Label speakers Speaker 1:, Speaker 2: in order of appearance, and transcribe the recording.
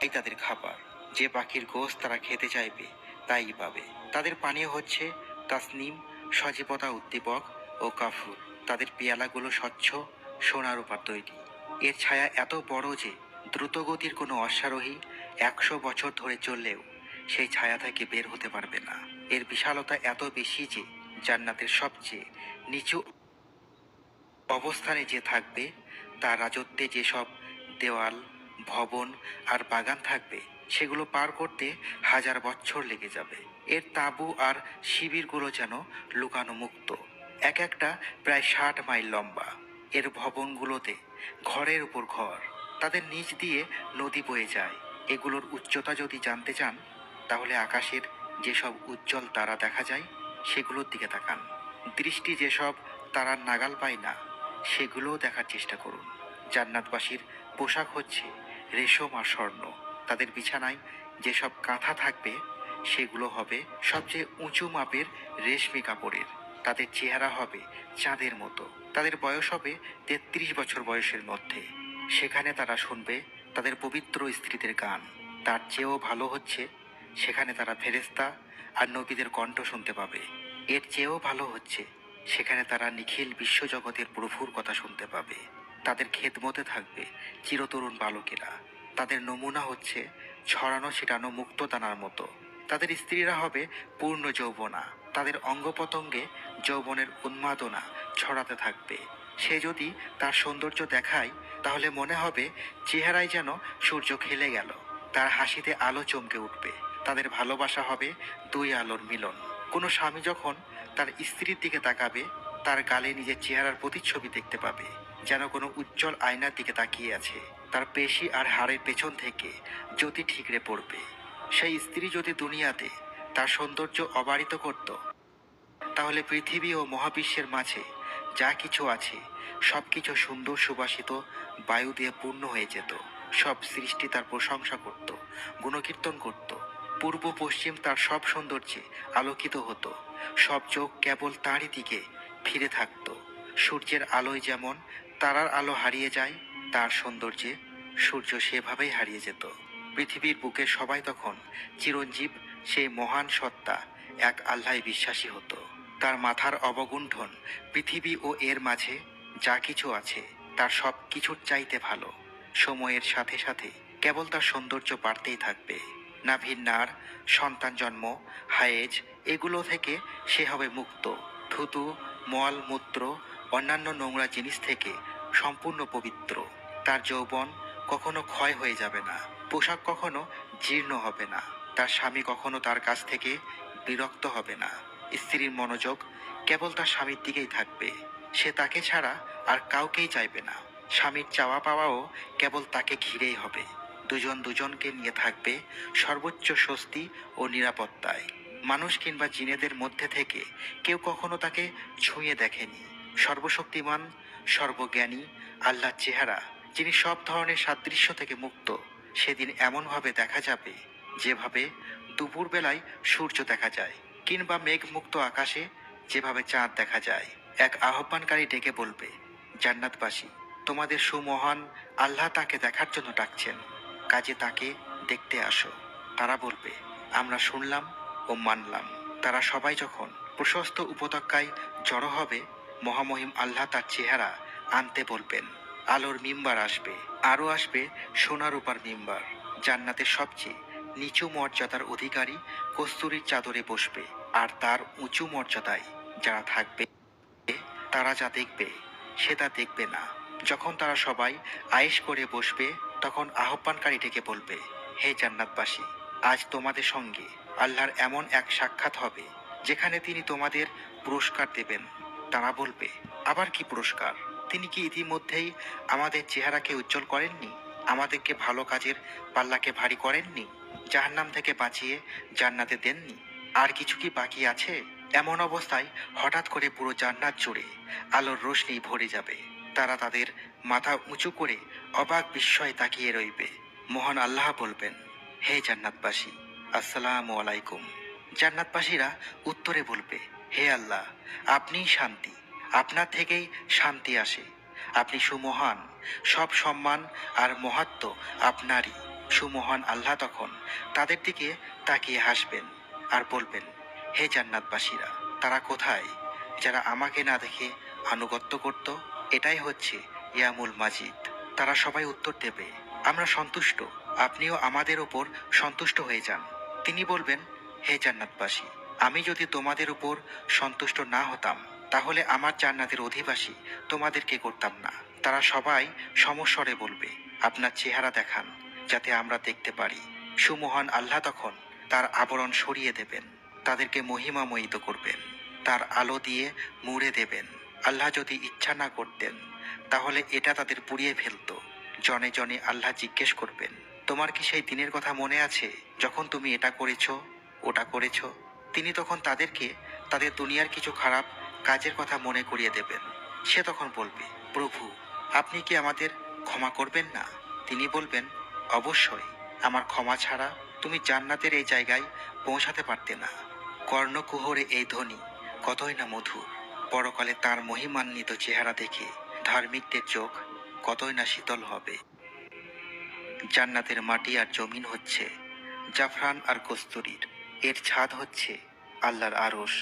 Speaker 1: এই তাদের খাবার। যে পাখির গোস তারা খেতে চাইবে, তাই পাবে। তাদের পানীয় হচ্ছে তাসনিম, সজীবতা উদ্দীপক ও কাফুর। তাদের পেয়ালাগুলো স্বচ্ছ, সোনার উপর তৈরি। এর ছায়া এত বড় যে দ্রুতগতির কোনো অশ্বারোহী একশো বছর ধরে চললেও সেই ছায়া থেকে বের হতে পারবে না। এর বিশালতা এত বেশি যে জান্নাতের সবচেয়ে নিচু অবস্থানে যে থাকবে, তার রাজত্বে যেসব দেওয়াল ভবন আর বাগান থাকবে, সেগুলো পার করতে হাজার বছর লেগে যাবে। এর তাঁবু আর শিবিরগুলো যেন লুকানো মুক্ত এক একটা প্রায় ষাট মাইল লম্বা। এর ভবনগুলোতে ঘরের উপর ঘর। তাদের নিচ দিয়ে নদী বয়ে যায়। এগুলোর উচ্চতা যদি জানতে চান, তাহলে আকাশের যেসব উজ্জ্বল তারা দেখা যায়, সেগুলোর দিকে তাকান। দৃষ্টি যেসব তারার নাগাল পায় না, সেগুলোও দেখার চেষ্টা করুন। জান্নাতবাসীর পোশাক হচ্ছে রেশম আর স্বর্ণ। তাদের বিছানায় যেসব কাঁথা থাকবে, সেগুলো হবে সবচেয়ে উঁচু মাপের রেশমি কাপড়ের। তাদের চেহারা হবে চাঁদের মতো। তাদের বয়স হবে তেত্রিশ বছর বয়সের মধ্যে। সেখানে তারা শুনবে তাদের পবিত্র স্ত্রীদের গান। তার চেয়েও ভালো হচ্ছে সেখানে তারা ফেরেস্তা আর নবীদের কণ্ঠ শুনতে পাবে। এর চেয়েও ভালো হচ্ছে সেখানে তারা নিখিল বিশ্বজগতের প্রভুর কথা শুনতে পাবে। তাদের খেদমতে থাকবে চিরতরুণ বালকেরা। তাদের নমুনা হচ্ছে ছড়ানো ছিটানো মুক্তদানার মতো। তাদের স্ত্রীরা হবে পূর্ণ যৌবনা। তাদের অঙ্গ প্রত্যঙ্গে যৌবনের উন্মাদনা ছড়াতে থাকবে। সে যদি তার সৌন্দর্য দেখায়, তাহলে মনে হবে চেহারায় যেন সূর্য খেলে গেল। তার হাসিতে আলো চমকে উঠবে। তাদের ভালোবাসা হবে দুই আলোর মিলন। কোনো স্বামী যখন তার স্ত্রীর দিকে তাকাবে, তার গালে নিজের চেহারার প্রতিচ্ছবি দেখতে পাবে। যেন কোনো উজ্জ্বল আয়নার দিকে তাকিয়ে আছে। তার পেশি আর হাড়ের পেছন থেকে জ্যোতি ঠিকরে পড়বে। সেই স্ত্রী যদি দুনিয়াতে তার সৌন্দর্য অবারিত করত, তাহলে পৃথিবী ও মহাবিশ্বের মাঝে যা কিছু আছে সব কিছু সুন্দর সুবাসিত বায়ু দিয়ে পূর্ণ হয়ে যেত। সব সৃষ্টি তার প্রশংসা করত, গুণকীর্তন করত। পূর্ব পশ্চিম তার সব সৌন্দর্যে আলোকিত হতো। সব চোখ কেবল তারই দিকে ফিরে থাকতো। সূর্যের আলোয় যেমন তারার আলো হারিয়ে যায়, তার সৌন্দর্যে সূর্য সেভাবেই হারিয়ে যেত। পৃথিবীর বুকে সবাই তখন চিরঞ্জীব, সেই মহান সত্তা, এক আল্লাহ বিশ্বাসী হতো। তার মাথার অবগুণ্ঠন পৃথিবী ও এর মাঝে যা কিছু আছে, তার সব কিছুর চাইতে ভালো। সময়ের সাথে সাথে কেবল তার সৌন্দর্য বাড়তেই থাকবে। নাভির নার, সন্তান জন্ম, হায়েজ, এগুলো থেকে সে হবে মুক্ত। থুতু মল, মূত্র অন্যান্য নোংরা জিনিস থেকে সম্পূর্ণ পবিত্র। তার যৌবন কখনো ক্ষয় হয়ে যাবে না। পোশাক কখনো জীর্ণ হবে না। তার স্বামী কখনো তার কাছ থেকে বিরক্ত হবে না। স্ত্রীর মনোযোগ কেবল তার স্বামীর দিকেই থাকবে। সে তাকে ছাড়া আর কাউকেই চাইবে না। স্বামীর চাওয়া পাওয়াও কেবল তাকে ঘিরেই হবে। দুজন দুজনকে নিয়ে থাকবে সর্বোচ্চ স্বস্তি ও নিরাপত্তায়। মানুষ কিংবা জিনেদের মধ্যে থেকে কেউ কখনো তাকে ছুঁয়ে দেখেনি। সর্বশক্তিমান, সর্বজ্ঞানী, আল্লাহর চেহারা, যিনি সব ধরনের সাদৃশ্য থেকে মুক্ত, সেদিন এমনভাবে দেখা যাবে, যেভাবে দুপুরবেলায় সূর্য দেখা যায়, কিংবা মেঘমুক্ত আকাশে যেভাবে চাঁদ দেখা যায়। এক আহ্বানকারী ডেকে বলবে, জান্নাতবাসী, তোমাদের সুমহান আল্লাহ তাকে দেখার জন্য ডাকছেন, কাজে তাকে দেখতে আসো। তারা বলবে, আমরা শুনলাম ও মানলাম। তারা সবাই যখন প্রশস্ত উপত্যকায় জড়ো হবে মহামহিম আল্লাহ তার চেহারা আনতে বলবেন। আলোর মিম্বার আসবে, আরও আসবে সোনার উপর মিম্বার। জান্নাতের সবচেয়ে নিচু মর্যাদার অধিকারী কস্তুরীর চাদরে বসবে, আর তার উঁচু মর্যাদায় যারা থাকবে, তারা যা দেখবে, সে তা দেখবে না। যখন তারা সবাই আয়েশ করে বসবে, তখন আহ্বানকারী ডেকে বলবে, হে জান্নাতবাসী, আজ তোমাদের সঙ্গে আল্লাহর এমন এক সাক্ষাৎ হবে, যেখানে তিনি তোমাদের পুরস্কার দেবেন। তারা বলবে, আবার কি পুরস্কার? তিনি কি ইতিমধ্যেই আমাদের চেহারাকে উজ্জ্বল করেননি? আমাদেরকে ভালো কাজের পাল্লাকে ভারী করেননি? জাহান্নাম থেকে বাঁচিয়ে জান্নাতে দেননি? আর কিছু কি বাকি আছে? এমন অবস্থায় হঠাৎ করে পুরো জান্নাত জুড়ে আলোর রোশনি ভরে যাবে। তারা তাদের মাথা উঁচু করে অবাক বিস্ময়ে তাকিয়ে রইবে। মহান আল্লাহ বলবেন, হে জান্নাতবাসী, আসসালামু আলাইকুম। জান্নাতবাসীরা উত্তরে বলবে হে আল্লাহ, আপনিই শান্তি আপনার থেকেই শান্তি আসে। আপনি সুমহান, সব সম্মান আর মহাত্ম আপনারই। সুমহান আল্লাহ তখন তাদের দিকে তাকিয়ে হাসবেন আর বলবেন, হে জান্নাতবাসীরা, তারা কোথায়? যারা আমাকে না দেখে আনুগত্য করত, এটাই হচ্ছে ইয়ামুল মাজিদ। তারা সবাই উত্তর দেবে, আমরা সন্তুষ্ট, আপনিও আমাদের ওপর সন্তুষ্ট হয়ে যান। তিনি বলবেন, হে জান্নাতবাসী আমি যদি তোমাদের উপর সন্তুষ্ট না হতাম, তাহলে আমার জান্নাতের অধিবাসী তোমাদেরকে করতাম না। তারা সবাই সমস্বরে বলবে, আপনার চেহারা দেখান, যাতে আমরা দেখতে পারি। সুমহান আল্লাহ তখন তার আবরণ সরিয়ে দেবেন, তাদেরকে মহিমাময়িত করবেন, তার আলো দিয়ে মুড়ে দেবেন। আল্লাহ যদি ইচ্ছা না করতেন, তাহলে এটা তাদের পুড়িয়ে ফেলতো। জনে জনে আল্লাহ জিজ্ঞেস করবেন, তোমার কি সেই দিনের কথা মনে আছে, যখন তুমি এটা করেছ, ওটা করেছ? তিনি তখন তাদেরকে তাদের দুনিয়ার কিছু খারাপ কাজের কথা মনে করিয়ে দেবেন। সে তখন বলবে, প্রভু, আপনি কি আমাদের ক্ষমা করবেন না? তিনি বলবেন, অবশ্যই। আমার ক্ষমা ছাড়া তুমি জান্নাতের এই জায়গায় পৌঁছাতে পারতে না। কর্ণকুহরে এই ধ্বনি কতই না মধুর। পরকালে তার মহিমান্বিত চেহারা দেখে ধার্মিকদের চোখ কতই না শীতল হবে। জান্নাতের মাটি আর জমিন হচ্ছে জাফরান আর কস্তুরীর। এর ছাদ হচ্ছে আল্লাহর আরশ।